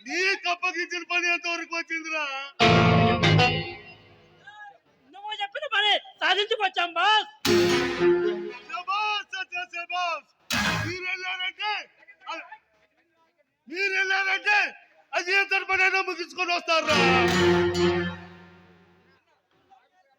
నీకు అప్పగించిన పని ఎంతవరకు వచ్చిందిరా? సాధించుకొచ్చాం బాస్. మీరు వెళ్ళారంటే అది ఏ తరపనైనా ముగించుకొని వస్తారా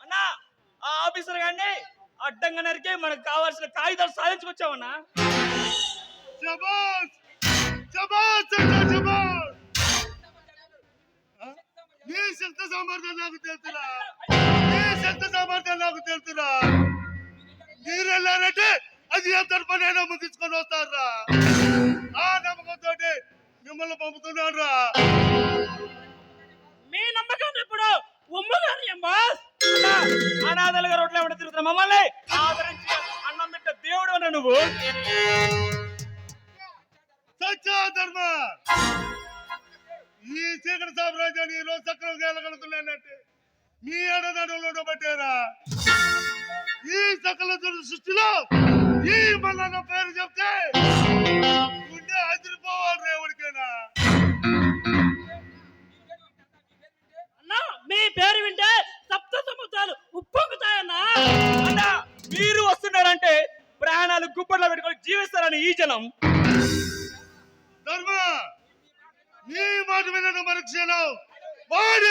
అన్నా ఆ ఆఫీసర్ గారిని అడ్డంగా నరికే మనకు కావాల్సిన కాగితాలు సాధించుకొచ్చామన్నా శబాష్ శబాష్ శబాష్? నీ శక్తి సామర్థ్యం నాకు తెలుసురా. శక్తి సామర్థ్యం నాకు తెలుసురా? మీరు వెళ్ళారంటే అది ఏ తరపనైనా ముగించుకొని వస్తారా ఆ నమ్మకంతో మిమ్మల్ని పంపుతున్నాను రా మీ నమ్మకం ఇప్పుడు ఉమ్మగారు బాస్? అన్నా, అనాథలుగా రోడ్ల వెంట తిరుగుతున్న మమ్మల్ని ఆదరించి అన్నం పెట్ట దేవుడు అన్న నువ్వు? సత్య ధర్మ! ఈ చీకటి సామ్రాజ్యాన్ని ఈ రోజు చక్రం మీ అడదడలో ఉండబట్టారా ఈ సకల సృష్టిలో ఈ మల్లన్న పేరు చెప్తే గుండె అదిరిపోవాలి రేవుడికైనా అన్నా మీ పేరు వింటే సప్త సముద్రాలు ఉప్పొంగుతాయన్నా. అన్నా మీరు వస్తున్నారంటే ప్రాణాలు గుప్పట్లో పెట్టుకొని జీవిస్తారని ఈ జనం. ధర్మ నీ మాట వినను మరుక్షణం వాడి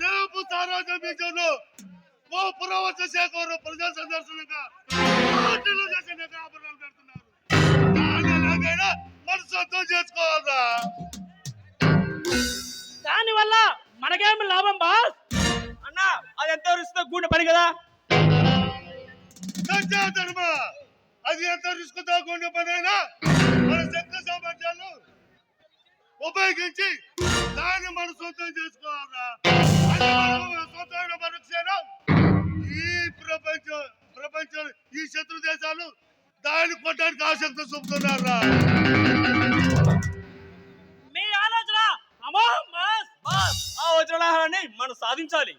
రేపు బీజంలో ఓ పురవచ్చ శేఖరు ప్రజా సందర్శనంగా పార్టీలు చేసిన ఆభరణాలు పెడుతున్నారు మన సొంతం చేసుకోవాలా దానివల్ల మనకేమి లాభం బాస్? అన్నా అది ఎంత రిస్క్ కూడిన పని కదా? అది ఎంత రిస్క్ పని అయినా మన శక్తి సామర్థ్యాలు ఉపయోగించి దాన్ని మన సొంతం చేసుకోవాలా అది మన సొంతమైన మనుక్షణం ఈ ప్రపంచం ప్రపంచం ఈ శత్రు దేశాలు దాన్ని కొట్టడానికి ఆసక్తి చూపుతున్నారా? మీ ఆలోచన ఆ వజ్రాహారాన్ని మనం సాధించాలి.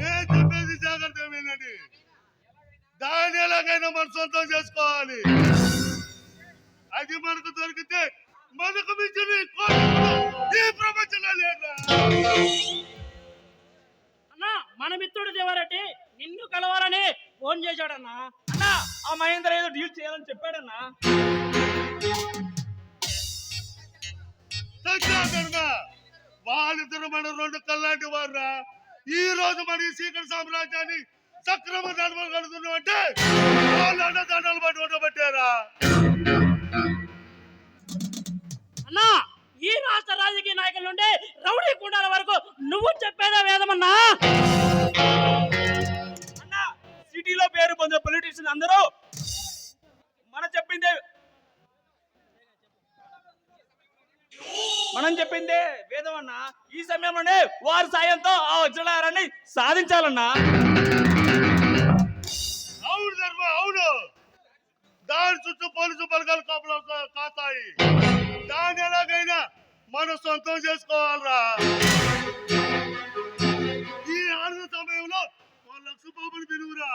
నేను చెప్పేది జాగ్రత్త వినండి. దాన్ని ఎలాగైనా మన సొంతం చేసుకోవాలి. అది మనకు దొరికితే మనకు మించిన ఈ ప్రపంచంలో లేదా? అన్నా మన మిత్రుడు దేవారెడ్డి నిన్ను కలవాలని ఫోన్ చేశాడన్నా. అన్నా ఆ మహేంద్ర ఏదో డీల్ చేయాలని చెప్పాడన్నా. వాళ్ళిద్దరు మన రెండు కల్లాంటి వారురా. ఈ రోజు మన ఈ సీకర సామ్రాజ్యాన్ని సక్రమ నడవగలుగుతున్నామంటే వాళ్ళు అన్నదండలు పట్టి ఉండబట్టారా రాజకీయ నాయకుల నుండి రౌడీ కూడాల వరకు నువ్వు చెప్పేదే వేదమన్నా? అన్నా సిటీలో పేరు పొందిన పొలిటీషియన్ అందరూ మనం చెప్పిందే మనం చెప్పిందే వేదం అన్నా ఈ సమయంలోనే వారి సాయంతో ఆ వజ్రలారాన్ని సాధించాలన్నా. అవును ధర్మ అవును. దాని చుట్టూ పోలీసు బలగాలు కాపులు కాస్తాయి. మనం సొంతం చేసుకోవాలరా. ఈ ఆరు సమయంలో మా లక్ష్మబాబుని పిలువురా